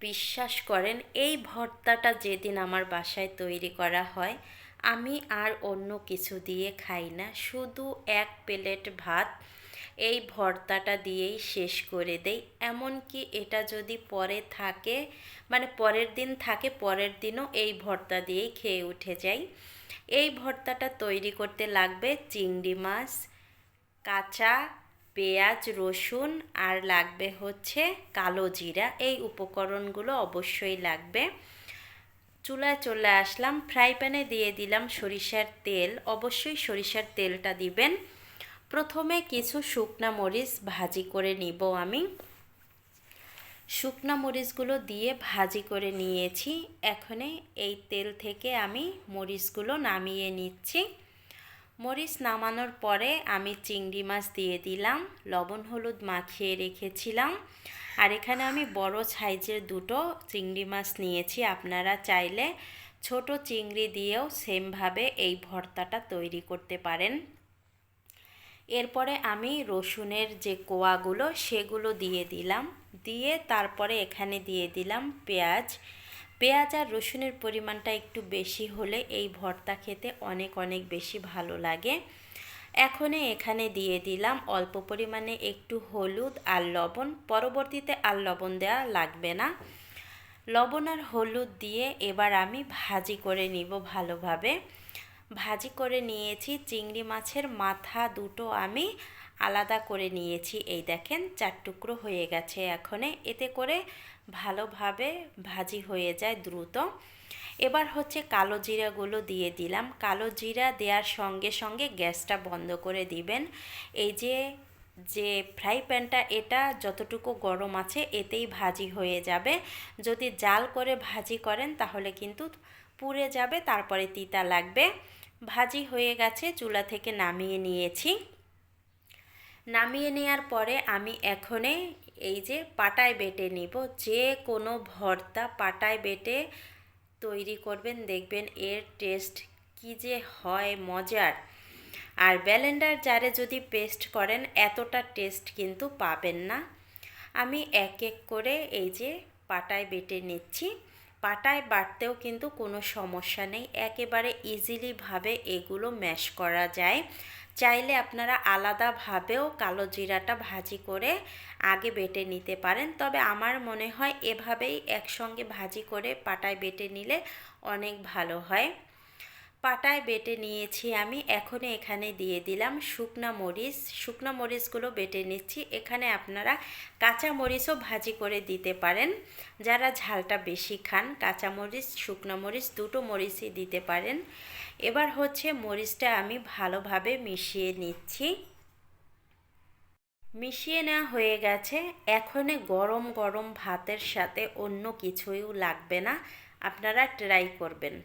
বিশ্বাস করেন, এই ভর্তাটা যেদিন আমার বাসায় তৈরি করা হয়, আমি আর অন্য কিছু দিয়ে খাই না, শুধু এক প্লেট ভাত, এই ভর্তাটা দিয়েই শেষ করে দেই। এমনকি এটা যদি পরে থাকে মানে পরের দিন থাকে, পরের দিনও এই ভর্তা দিয়েই খেয়ে উঠে যাই। এই ভর্তাটা তৈরি করতে লাগবে চিংড়ি মাছ, কাঁচা পেঁয়াজ, রসুন আর লাগবে হচ্ছে কালো জিরা। এই উপকরণগুলো অবশ্যই লাগবে। চুলায় চলে আসলাম। ফ্রাই প্যানে দিয়ে দিলাম সরিষার তেল। অবশ্যই সরিষার তেলটা দিবেন। প্রথমে কিছু শুকনা মরিচ ভাজি করে নিব আমি। শুকনা মরিচগুলো দিয়ে ভাজি করে নিয়েছি। এখনে এই তেল থেকে আমি মরিচগুলো নামিয়ে নিচ্ছি। মরিচ নামানোর পরে আমি চিংড়ি মাছ দিয়ে দিলাম, লবণ হলুদ মাখিয়ে রেখেছিলাম। আর এখানে আমি বড় সাইজের দুটো চিংড়ি মাছ নিয়েছি, আপনারা চাইলে ছোট চিংড়ি দিয়েও সেমভাবে এই ভর্তাটা তৈরি করতে পারেন। এরপরে আমি রসুনের যে কোয়াগুলো সেগুলো দিয়ে দিলাম, দিয়ে তারপরে এখানে দিয়ে দিলাম পেঁয়াজ পেঁয়াজ আর রসুনের পরিমাণটা একটু বেশি হলে এই ভর্তা খেতে অনেক অনেক বেশি ভালো লাগে। এখনে এখানে দিয়ে দিলাম অল্প পরিমাণে একটু হলুদ আর লবণ। পরবর্তীতে আর লবণ দেওয়া লাগবে না। লবণ আর হলুদ দিয়ে এবার আমি ভাজি করে নিব ভালোভাবে। ভাজি করে নিয়েছি, চিংড়ি মাছের মাথা দুটো আমি আলাদা করে নিয়েছি। এই দেখেন, চার টুকরো হয়ে গেছে এখনে। এতে করে ভালোভাবে ভাজি হয়ে যায় দ্রুত। এবার হচ্ছে কালো জিরাগুলো দিয়ে দিলাম। কালো জিরা দেওয়ার সঙ্গে সঙ্গে গ্যাসটা বন্ধ করে দিবেন। এই যে যে ফ্রাই প্যানটা, এটা যতটুকু গরম আছে, এতেই ভাজি হয়ে যাবে। যদি জাল করে ভাজি করেন, তাহলে কিন্তু পুড়ে যাবে, তারপরে তিতা লাগবে। ভাজি হয়ে গেছে, চুলা থেকে নামিয়ে নিয়েছি। নামিয়ে নেওয়ার পরে আমি এখনে এই যে পাটায় বেটে নিব। যে কোনো ভর্তা পাটায় বেটে তৈরি করবেন, দেখবেন এর টেস্ট কি যে হয়, মজার। আর ব্যালেন্ডার জারে যদি পেস্ট করেন, এতটা টেস্ট কিন্তু পাবেন না। আমি এক এক করে এই যে পাটায় বেটে নিচ্ছি। পাটায় বাটতেও কিন্তু কোনো সমস্যা নেই। একেবারে ইজিলিভাবে এগুলো ম্যাশ করা যায়। চাইলে আপনারা আলাদাভাবেও কালো জিরাটা ভাজি করে আগে বেটে নিতে পারেন। তবে আমার মনে হয় এভাবেই একসঙ্গে ভাজি করে পাটায় বেটে নিলে অনেক ভালো হয়। পাটায় বেটে নিয়েছি আমি এখন এখানে দিয়ে দিলাম শুকনা মরিচ। শুকনা মরিচগুলো বেটে নিচ্ছি। এখানে আপনারা কাঁচা মরিচও ভাজি করে দিতে পারেন। যারা ঝালটা বেশি খান, কাঁচা মরিচ, শুকনো মরিচ, দুটো মরিচই দিতে পারেন। এবার হচ্ছে মরিচটা আমি ভালোভাবে মিশিয়ে নিচ্ছি। মিশিয়ে নেওয়া হয়ে গেছে। এখনে গরম গরম ভাতের সাথে অন্য কিছুই লাগবে না। আপনারা ট্রাই করবেন।